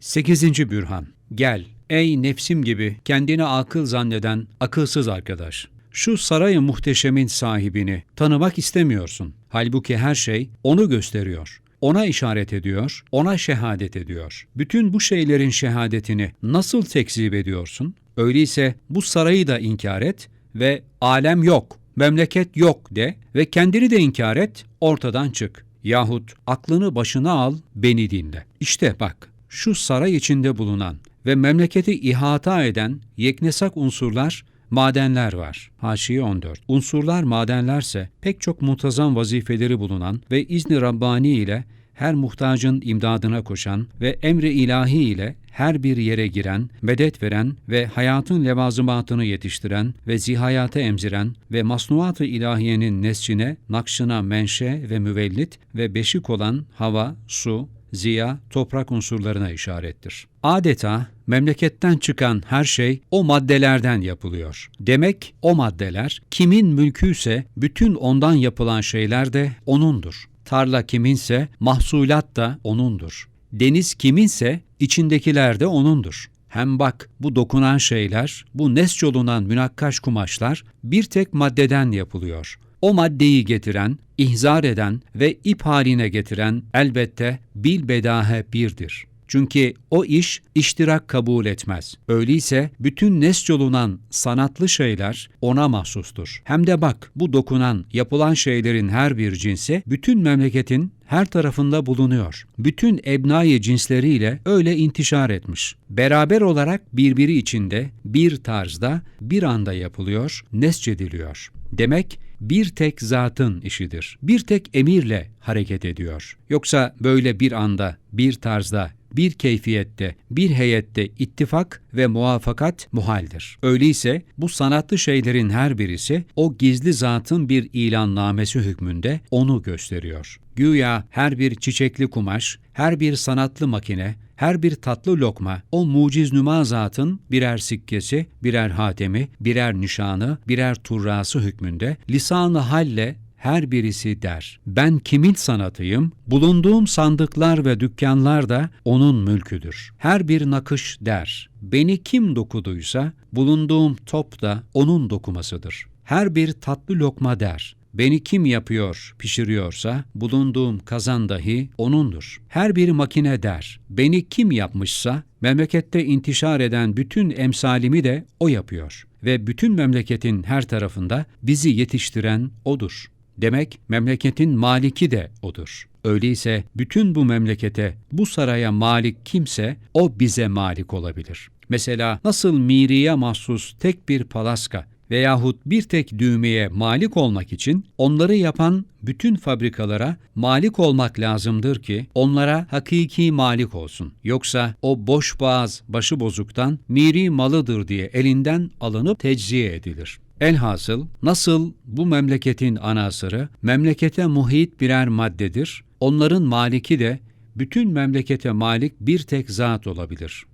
8. Bürhan Gel, ey nefsim gibi kendini akıl zanneden akılsız arkadaş. Şu sarayı muhteşemin sahibini tanımak istemiyorsun. Halbuki her şey onu gösteriyor. Ona işaret ediyor, ona şehadet ediyor. Bütün bu şeylerin şehadetini nasıl tekzip ediyorsun? Öyleyse bu sarayı da inkar et ve alem yok, memleket yok de ve kendini de inkar et, ortadan çık. Yahut aklını başına al, beni dinle. İşte bak, şu saray içinde bulunan ve memleketi ihata eden yeknesak unsurlar, madenler var. Haşiye 14. Unsurlar madenlerse pek çok muntazam vazifeleri bulunan ve izni Rabbani ile her muhtacın imdadına koşan ve emri ilahi ile her bir yere giren, medet veren ve hayatın levazımatını yetiştiren ve zihayata emziren ve masnuat-ı ilahiyenin nesçine, nakşına menşe ve müvellit ve beşik olan hava, su, ziya, toprak unsurlarına işarettir. Adeta memleketten çıkan her şey o maddelerden yapılıyor. Demek o maddeler kimin mülküyse bütün ondan yapılan şeyler de onundur. Tarla kiminse mahsulat da onundur. Deniz kiminse içindekiler de onundur. Hem bak bu dokunan şeyler, bu nesç olunan münakkaş kumaşlar bir tek maddeden yapılıyor. O maddeyi getiren, ihzar eden ve ip haline getiren elbette bil bedahe birdir. Çünkü o iş iştirak kabul etmez. Öyleyse bütün nesç olunan sanatlı şeyler ona mahsustur. Hem de bak bu dokunan, yapılan şeylerin her bir cinsi bütün memleketin her tarafında bulunuyor. Bütün ebnai cinsleriyle öyle intişar etmiş. Beraber olarak birbiri içinde, bir tarzda, bir anda yapılıyor, nesçediliyor. Demek bir tek zatın işidir. Bir tek emirle hareket ediyor. Yoksa böyle bir anda, bir tarzda, bir keyfiyette, bir heyette ittifak ve muvafakat muhaldir. Öyleyse bu sanatlı şeylerin her birisi o gizli zatın bir ilannamesi hükmünde onu gösteriyor. Güya her bir çiçekli kumaş, her bir sanatlı makine, her bir tatlı lokma o muciz nüma zatın birer sikkesi, birer hatemi, birer nişanı, birer turrası hükmünde lisan-ı halle her birisi der. Ben kimin sanatıyım? Bulunduğum sandıklar ve dükkanlar da onun mülküdür. Her bir nakış der. Beni kim dokuduysa bulunduğum top da onun dokumasıdır. Her bir tatlı lokma der. Beni kim yapıyor, pişiriyorsa bulunduğum kazan dahi onundur. Her bir makine der. Beni kim yapmışsa memlekette intişar eden bütün emsalimi de o yapıyor ve bütün memleketin her tarafında bizi yetiştiren odur. Demek memleketin maliki de odur. Öyleyse bütün bu memlekete, bu saraya malik kimse o bize malik olabilir. Mesela nasıl miriye mahsus tek bir palaska veyahut bir tek düğmeye malik olmak için onları yapan bütün fabrikalara malik olmak lazımdır ki onlara hakiki malik olsun. Yoksa o boş boğaz başı bozuktan miri malıdır diye elinden alınıp tecziye edilir. Elhasıl nasıl bu memleketin anasırı memlekete muhit birer maddedir, onların maliki de bütün memlekete malik bir tek zat olabilir.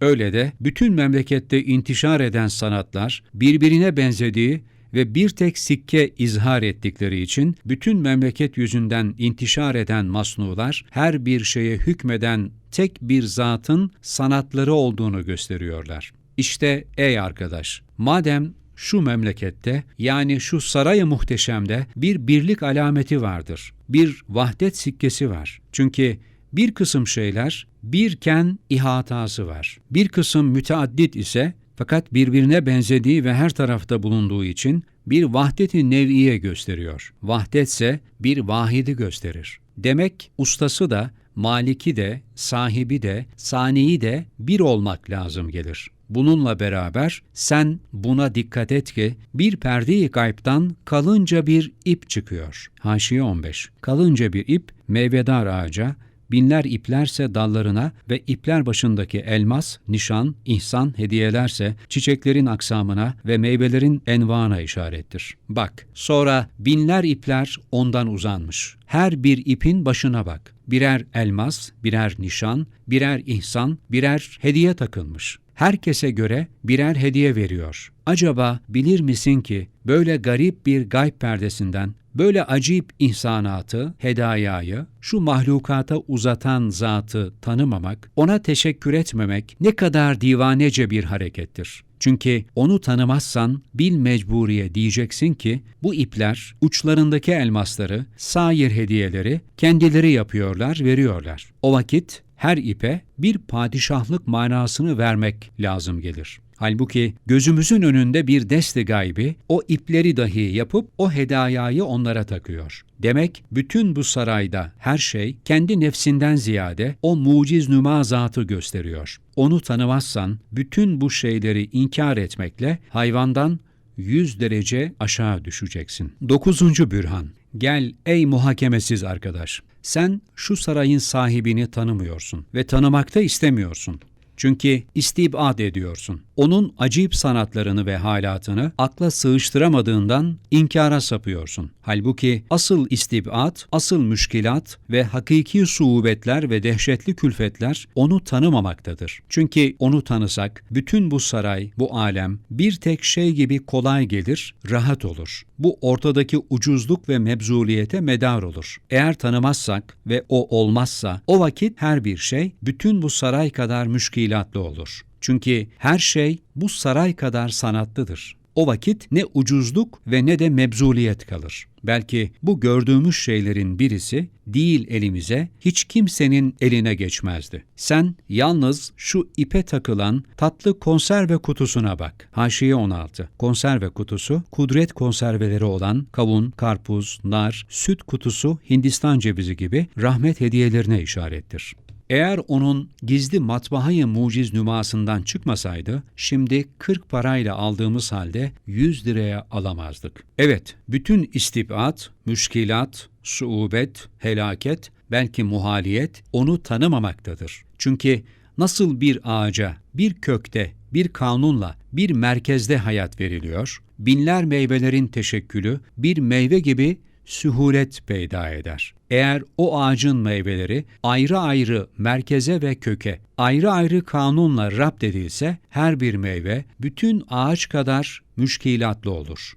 Öyle de bütün memlekette intişar eden sanatlar birbirine benzediği ve bir tek sikke izhar ettikleri için bütün memleket yüzünden intişar eden masnular her bir şeye hükmeden tek bir zatın sanatları olduğunu gösteriyorlar. İşte ey arkadaş, madem şu memlekette yani şu sarayı muhteşemde bir birlik alameti vardır. Bir vahdet sikkesi var. Çünkü bir kısım şeyler birken ihatası var. Bir kısım müteaddit ise fakat birbirine benzediği ve her tarafta bulunduğu için bir vahdeti nev'iye gösteriyor. Vahdetse bir vahidi gösterir. Demek ustası da, maliki de, sahibi de, saniyi de bir olmak lazım gelir. Bununla beraber sen buna dikkat et ki bir perdeyi gaybtan kalınca bir ip çıkıyor. Haşiye 15. Kalınca bir ip meyvedar ağaca, binler iplerse dallarına ve ipler başındaki elmas, nişan, ihsan, hediyelerse çiçeklerin aksamına ve meyvelerin envana işarettir. Bak, sonra binler ipler ondan uzanmış. Her bir ipin başına bak. Birer elmas, birer nişan, birer ihsan, birer hediye takılmış herkese göre birer hediye veriyor. Acaba bilir misin ki böyle garip bir gayb perdesinden Böyle acayip ihsanatı, hedayayı, şu mahlukata uzatan zatı tanımamak, ona teşekkür etmemek ne kadar divanece bir harekettir. Çünkü onu tanımazsan bil mecburiye diyeceksin ki bu ipler uçlarındaki elmasları, sair hediyeleri kendileri yapıyorlar, veriyorlar. O vakit her ipe bir padişahlık manasını vermek lazım gelir. Halbuki gözümüzün önünde bir deste gaybi o ipleri dahi yapıp o hedayayı onlara takıyor. Demek bütün bu sarayda her şey kendi nefsinden ziyade o muciz nüma zatı gösteriyor. Onu tanımazsan bütün bu şeyleri inkar etmekle hayvandan 100 derece aşağı düşeceksin. Dokuzuncu bürhan. Gel ey muhakemesiz arkadaş. Sen şu sarayın sahibini tanımıyorsun ve tanımakta istemiyorsun. Çünkü istibad ediyorsun. Onun acip sanatlarını ve halatını akla sığıştıramadığından inkara sapıyorsun. Halbuki asıl istibad, asıl müşkilat ve hakiki suubetler ve dehşetli külfetler onu tanımamaktadır. Çünkü onu tanısak bütün bu saray, bu alem bir tek şey gibi kolay gelir, rahat olur. Bu ortadaki ucuzluk ve mebzuliyete medar olur. Eğer tanımazsak ve o olmazsa o vakit her bir şey bütün bu saray kadar müşkilatlı olur. Çünkü her şey bu saray kadar sanatlıdır. O vakit ne ucuzluk ve ne de mebzuliyet kalır. Belki bu gördüğümüz şeylerin birisi değil elimize, hiç kimsenin eline geçmezdi. Sen yalnız şu ipe takılan tatlı konserve kutusuna bak. Haşiye 16. Konserve kutusu, kudret konserveleri olan kavun, karpuz, nar, süt kutusu, Hindistan cevizi gibi rahmet hediyelerine işarettir. Eğer onun gizli matbaayı muciz nümasından çıkmasaydı, şimdi 40 parayla aldığımız halde 100 liraya alamazdık. Evet, bütün istibat, müşkilat, suubet, helaket, belki muhaliyet onu tanımamaktadır. Çünkü nasıl bir ağaca, bir kökte, bir kanunla, bir merkezde hayat veriliyor, binler meyvelerin teşekkülü bir meyve gibi sühulet peyda eder. Eğer o ağacın meyveleri ayrı ayrı merkeze ve köke, ayrı ayrı kanunla rapt edilse her bir meyve bütün ağaç kadar müşkilatlı olur.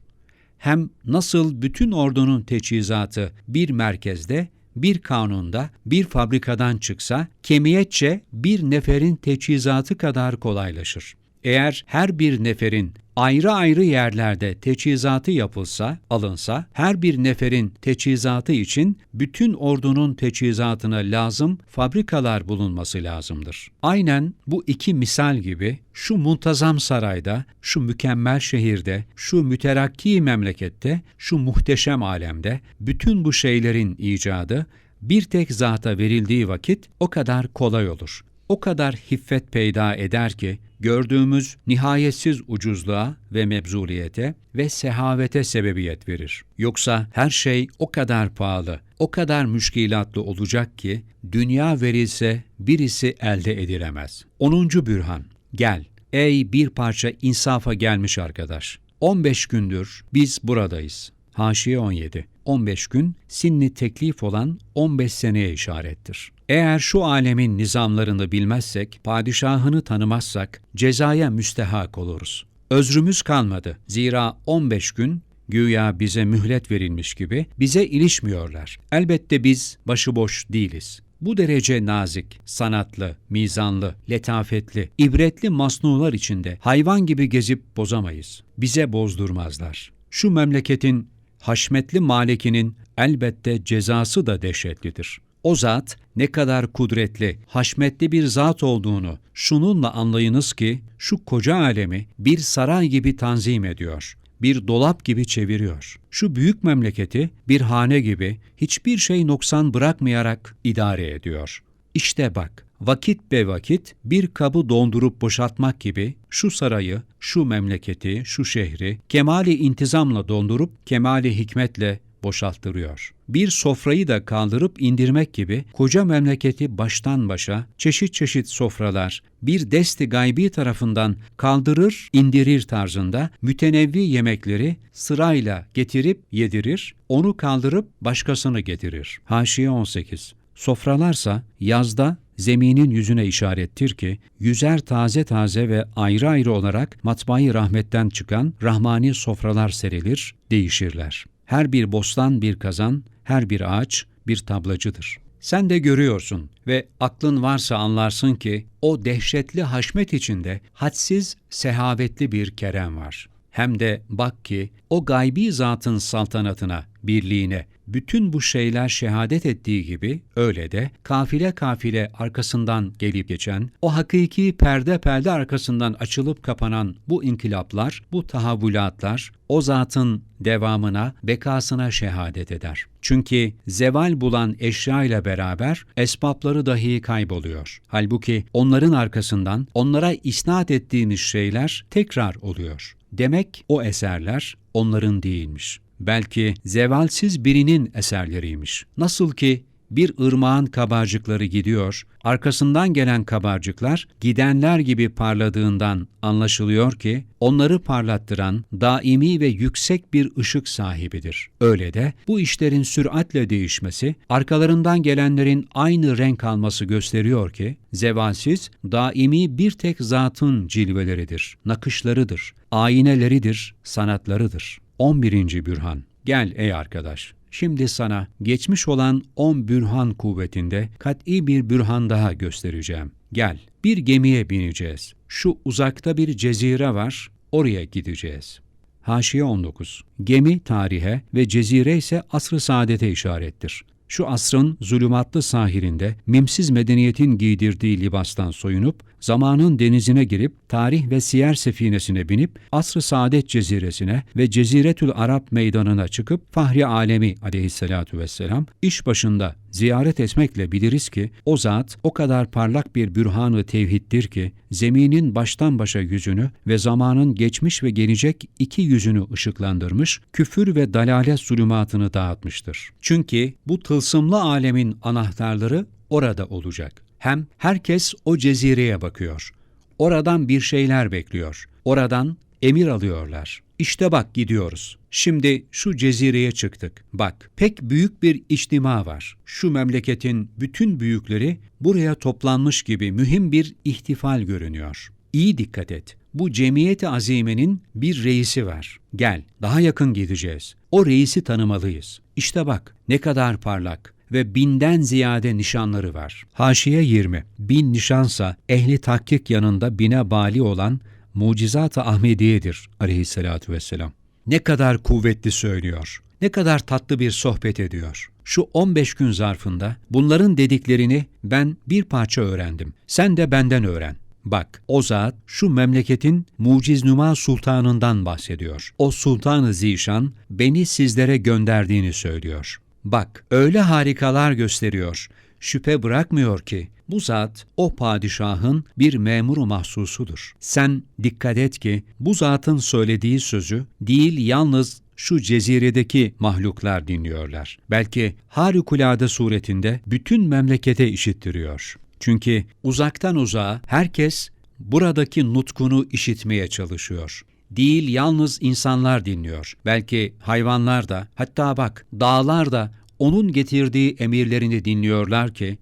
Hem nasıl bütün ordunun teçhizatı bir merkezde, bir kanunda, bir fabrikadan çıksa, kemiyetçe bir neferin teçhizatı kadar kolaylaşır. Eğer her bir neferin ayrı ayrı yerlerde teçhizatı yapılsa, alınsa, her bir neferin teçhizatı için bütün ordunun teçhizatına lazım fabrikalar bulunması lazımdır. Aynen bu iki misal gibi şu muntazam sarayda, şu mükemmel şehirde, şu müterakki memlekette, şu muhteşem alemde bütün bu şeylerin icadı bir tek zata verildiği vakit o kadar kolay olur. O kadar hiffet peyda eder ki gördüğümüz nihayetsiz ucuzluğa ve mebzuliyete ve sehavete sebebiyet verir. Yoksa her şey o kadar pahalı, o kadar müşkilatlı olacak ki dünya verilse birisi elde edilemez. 10. Bürhan Gel, ey bir parça insafa gelmiş arkadaş. 15 gündür biz buradayız. Haşiye 17. 15 gün sinni teklif olan 15 seneye işarettir. Eğer şu alemin nizamlarını bilmezsek, padişahını tanımazsak cezaya müstehak oluruz. Özrümüz kalmadı. Zira 15 gün güya bize mühlet verilmiş gibi bize ilişmiyorlar. Elbette biz başıboş değiliz. Bu derece nazik, sanatlı, mizanlı, letafetli, ibretli masnular içinde hayvan gibi gezip bozamayız. Bize bozdurmazlar. Şu memleketin haşmetli malikinin elbette cezası da dehşetlidir. O zat ne kadar kudretli, haşmetli bir zat olduğunu şununla anlayınız ki şu koca alemi bir saray gibi tanzim ediyor, bir dolap gibi çeviriyor. Şu büyük memleketi bir hane gibi hiçbir şey noksan bırakmayarak idare ediyor. İşte bak, vakit be vakit bir kabı dondurup boşaltmak gibi şu sarayı, şu memleketi, şu şehri kemali intizamla dondurup kemali hikmetle boşalttırıyor. Bir sofrayı da kaldırıp indirmek gibi koca memleketi baştan başa çeşit çeşit sofralar bir desti gaybi tarafından kaldırır, indirir tarzında mütenevvi yemekleri sırayla getirip yedirir, onu kaldırıp başkasını getirir. Haşiye 18 Sofralarsa yazda zeminin yüzüne işarettir ki, yüzer taze taze ve ayrı ayrı olarak matbaayı rahmetten çıkan rahmani sofralar serilir, değişirler. Her bir bostan bir kazan, her bir ağaç bir tablacıdır. Sen de görüyorsun ve aklın varsa anlarsın ki o dehşetli haşmet içinde hadsiz sehavetli bir kerem var. Hem de bak ki o gaybi zatın saltanatına, birliğine, bütün bu şeyler şehadet ettiği gibi öyle de kafile kafile arkasından gelip geçen, o hakiki perde perde arkasından açılıp kapanan bu inkılaplar, bu tahavvülatlar o zatın devamına, bekasına şehadet eder. Çünkü zeval bulan eşya ile beraber esbapları dahi kayboluyor. Halbuki onların arkasından onlara isnat ettiğimiz şeyler tekrar oluyor. Demek o eserler onların değilmiş belki zevalsiz birinin eserleriymiş. Nasıl ki bir ırmağın kabarcıkları gidiyor, arkasından gelen kabarcıklar gidenler gibi parladığından anlaşılıyor ki onları parlattıran daimi ve yüksek bir ışık sahibidir. Öyle de bu işlerin süratle değişmesi, arkalarından gelenlerin aynı renk alması gösteriyor ki zevalsiz daimi bir tek zatın cilveleridir, nakışlarıdır, ayneleridir, sanatlarıdır. 11. Bürhan Gel ey arkadaş, şimdi sana geçmiş olan 10 bürhan kuvvetinde kat'i bir bürhan daha göstereceğim. Gel, bir gemiye bineceğiz. Şu uzakta bir cezire var, oraya gideceğiz. Haşiye 19. Gemi tarihe ve cezire ise asr-ı saadete işarettir şu asrın zulümatlı sahilinde mimsiz medeniyetin giydirdiği libastan soyunup, zamanın denizine girip, tarih ve siyer sefinesine binip, asr-ı saadet ceziresine ve Ceziretül Arap meydanına çıkıp, Fahri Alemi aleyhissalatu vesselam iş başında ziyaret etmekle biliriz ki o zat o kadar parlak bir bürhanı tevhiddir ki zeminin baştan başa yüzünü ve zamanın geçmiş ve gelecek iki yüzünü ışıklandırmış, küfür ve dalalet zulümatını dağıtmıştır. Çünkü bu tılsımlı alemin anahtarları orada olacak. Hem herkes o cezireye bakıyor. Oradan bir şeyler bekliyor. Oradan emir alıyorlar. İşte bak gidiyoruz. Şimdi şu cezireye çıktık. Bak pek büyük bir içtima var. Şu memleketin bütün büyükleri buraya toplanmış gibi mühim bir ihtifal görünüyor. İyi dikkat et. Bu cemiyeti azimenin bir reisi var. Gel, daha yakın gideceğiz. O reisi tanımalıyız. İşte bak, ne kadar parlak ve binden ziyade nişanları var. Haşiye 20. Bin nişansa ehli tahkik yanında bine bali olan mucizat-ı Ahmediye'dir aleyhissalatu vesselam. Ne kadar kuvvetli söylüyor, ne kadar tatlı bir sohbet ediyor. Şu 15 gün zarfında bunların dediklerini ben bir parça öğrendim. Sen de benden öğren. Bak, o zat şu memleketin muciznuma sultanından bahsediyor. O sultanı zişan beni sizlere gönderdiğini söylüyor. Bak, öyle harikalar gösteriyor. Şüphe bırakmıyor ki bu zat o padişahın bir memuru mahsusudur. Sen dikkat et ki bu zatın söylediği sözü değil yalnız şu ceziredeki mahluklar dinliyorlar. Belki harikulade suretinde bütün memlekete işittiriyor. Çünkü uzaktan uzağa herkes buradaki nutkunu işitmeye çalışıyor. Değil yalnız insanlar dinliyor. Belki hayvanlar da, hatta bak dağlar da onun getirdiği emirlerini dinliyorlar ki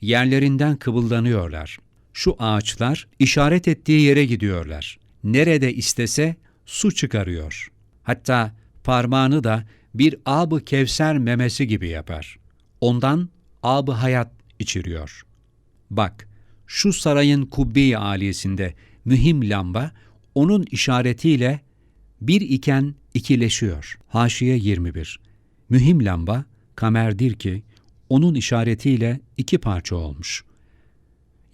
yerlerinden kıvıldanıyorlar. Şu ağaçlar işaret ettiği yere gidiyorlar. Nerede istese su çıkarıyor. Hatta parmağını da bir ab kevser memesi gibi yapar. Ondan ab hayat içiriyor. Bak, şu sarayın kubbe-i aliyesinde mühim lamba onun işaretiyle bir iken ikileşiyor. Haşiye 21. Mühim lamba kamerdir ki onun işaretiyle iki parça olmuş.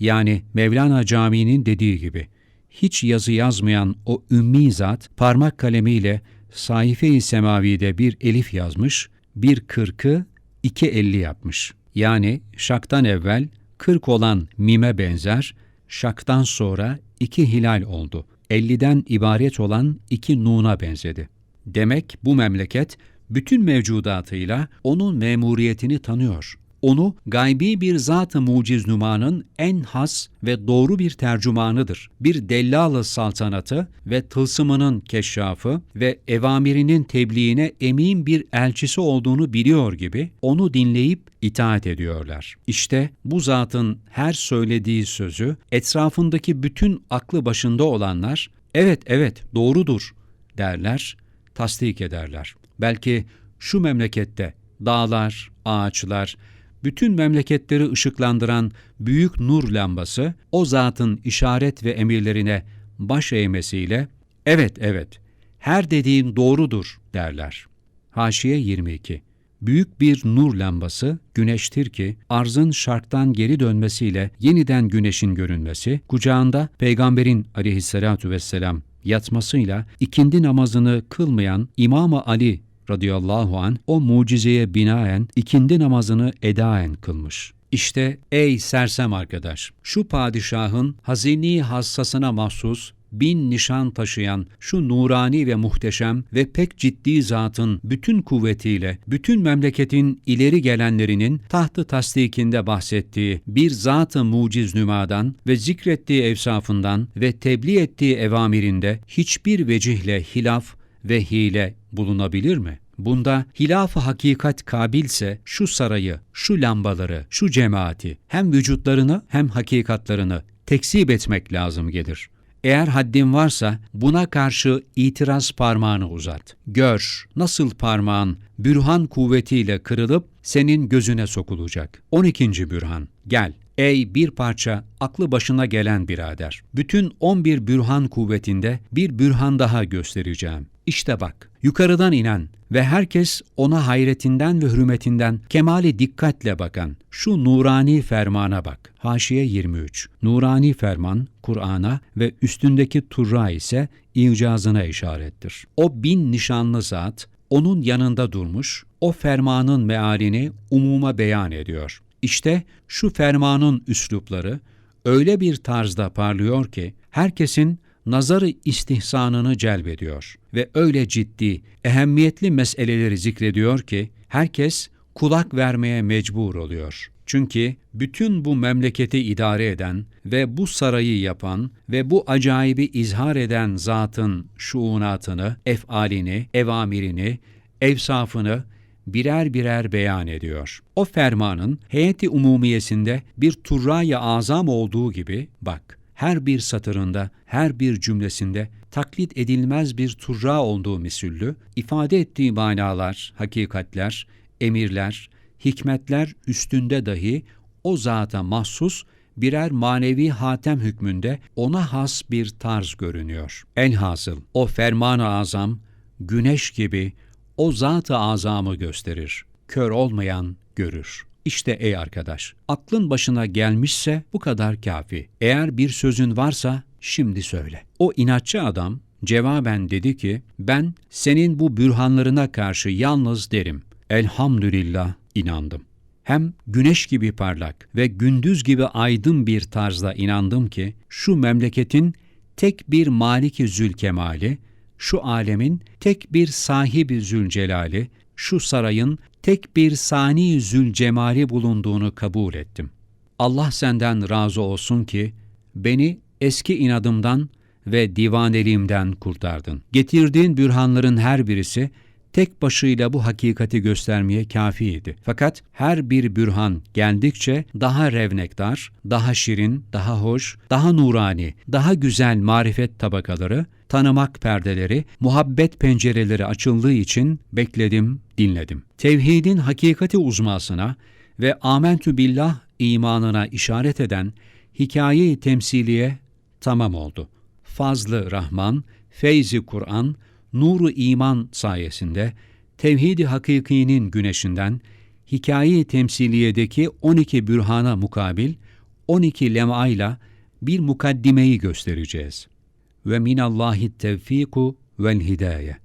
Yani Mevlana Camii'nin dediği gibi hiç yazı yazmayan o ümmi zat parmak kalemiyle sayfe-i semavide bir elif yazmış, bir kırkı iki elli yapmış. Yani şaktan evvel kırk olan mime benzer, şaktan sonra iki hilal oldu. Elliden ibaret olan iki nuna benzedi. Demek bu memleket bütün mevcudatıyla onun memuriyetini tanıyor. Onu gaybi bir zat-ı muciznumanın en has ve doğru bir tercümanıdır. Bir dellalı saltanatı ve tılsımının keşşafı ve evamirinin tebliğine emin bir elçisi olduğunu biliyor gibi onu dinleyip itaat ediyorlar. İşte bu zatın her söylediği sözü etrafındaki bütün aklı başında olanlar evet evet doğrudur derler, tasdik ederler. Belki şu memlekette dağlar, ağaçlar, bütün memleketleri ışıklandıran büyük nur lambası o zatın işaret ve emirlerine baş eğmesiyle evet evet her dediğin doğrudur derler. Haşiye 22 Büyük bir nur lambası güneştir ki arzın şarktan geri dönmesiyle yeniden güneşin görünmesi, kucağında peygamberin aleyhissalatu vesselam yatmasıyla ikindi namazını kılmayan İmam-ı Ali radıyallahu an o mucizeye binaen ikindi namazını edaen kılmış. İşte ey sersem arkadaş, şu padişahın hazini hassasına mahsus bin nişan taşıyan şu nurani ve muhteşem ve pek ciddi zatın bütün kuvvetiyle bütün memleketin ileri gelenlerinin tahtı tasdikinde bahsettiği bir zat-ı muciz nümadan ve zikrettiği evsafından ve tebliğ ettiği evamirinde hiçbir vecihle hilaf ve hile bulunabilir mi? Bunda hilaf-ı hakikat kabilse şu sarayı, şu lambaları, şu cemaati hem vücutlarını hem hakikatlarını tekzip etmek lazım gelir. Eğer haddin varsa buna karşı itiraz parmağını uzat. Gör nasıl parmağın bürhan kuvvetiyle kırılıp senin gözüne sokulacak. 12. bürhan. Gel. Ey bir parça aklı başına gelen birader. Bütün 11 bürhan kuvvetinde bir bürhan daha göstereceğim. İşte bak, yukarıdan inen ve herkes ona hayretinden ve hürmetinden kemali dikkatle bakan şu nurani fermana bak. Haşiye 23. Nurani ferman Kur'an'a ve üstündeki turra ise icazına işarettir. O bin nişanlı zat onun yanında durmuş, o fermanın mealini umuma beyan ediyor. İşte şu fermanın üslupları öyle bir tarzda parlıyor ki herkesin nazarı istihsanını celbediyor ve öyle ciddi, ehemmiyetli meseleleri zikrediyor ki herkes kulak vermeye mecbur oluyor. Çünkü bütün bu memleketi idare eden ve bu sarayı yapan ve bu acayibi izhar eden zatın şuunatını, efalini, evamirini, evsafını birer birer beyan ediyor. O fermanın heyeti umumiyesinde bir turraya azam olduğu gibi bak her bir satırında, her bir cümlesinde taklit edilmez bir turra olduğu misüllü, ifade ettiği manalar, hakikatler, emirler, hikmetler üstünde dahi o zata mahsus birer manevi hatem hükmünde ona has bir tarz görünüyor. Elhasıl o ferman-ı azam, güneş gibi o zat-ı azamı gösterir. Kör olmayan görür. İşte ey arkadaş, aklın başına gelmişse bu kadar kafi. Eğer bir sözün varsa şimdi söyle. O inatçı adam cevaben dedi ki, ben senin bu bürhanlarına karşı yalnız derim. Elhamdülillah inandım. Hem güneş gibi parlak ve gündüz gibi aydın bir tarzda inandım ki, şu memleketin tek bir maliki zülkemali, şu alemin tek bir sahibi zülcelali, şu sarayın tek bir sani zülcemali bulunduğunu kabul ettim. Allah senden razı olsun ki beni eski inadımdan ve divaneliğimden kurtardın. Getirdiğin bürhanların her birisi tek başıyla bu hakikati göstermeye kafiydi. Fakat her bir bürhan geldikçe daha revnektar, daha şirin, daha hoş, daha nurani, daha güzel marifet tabakaları, tanımak perdeleri, muhabbet pencereleri açıldığı için bekledim, dinledim. Tevhidin hakikati uzmasına ve amentü billah imanına işaret eden hikaye-i temsiliye tamam oldu. Fazlı Rahman, feyzi Kur'an, nuru iman sayesinde tevhid-i hakikinin güneşinden hikaye-i temsiliyedeki 12 bürhana mukabil 12 lem'ayla bir mukaddimeyi göstereceğiz. Ve minallahi tevfiku vel hidaye.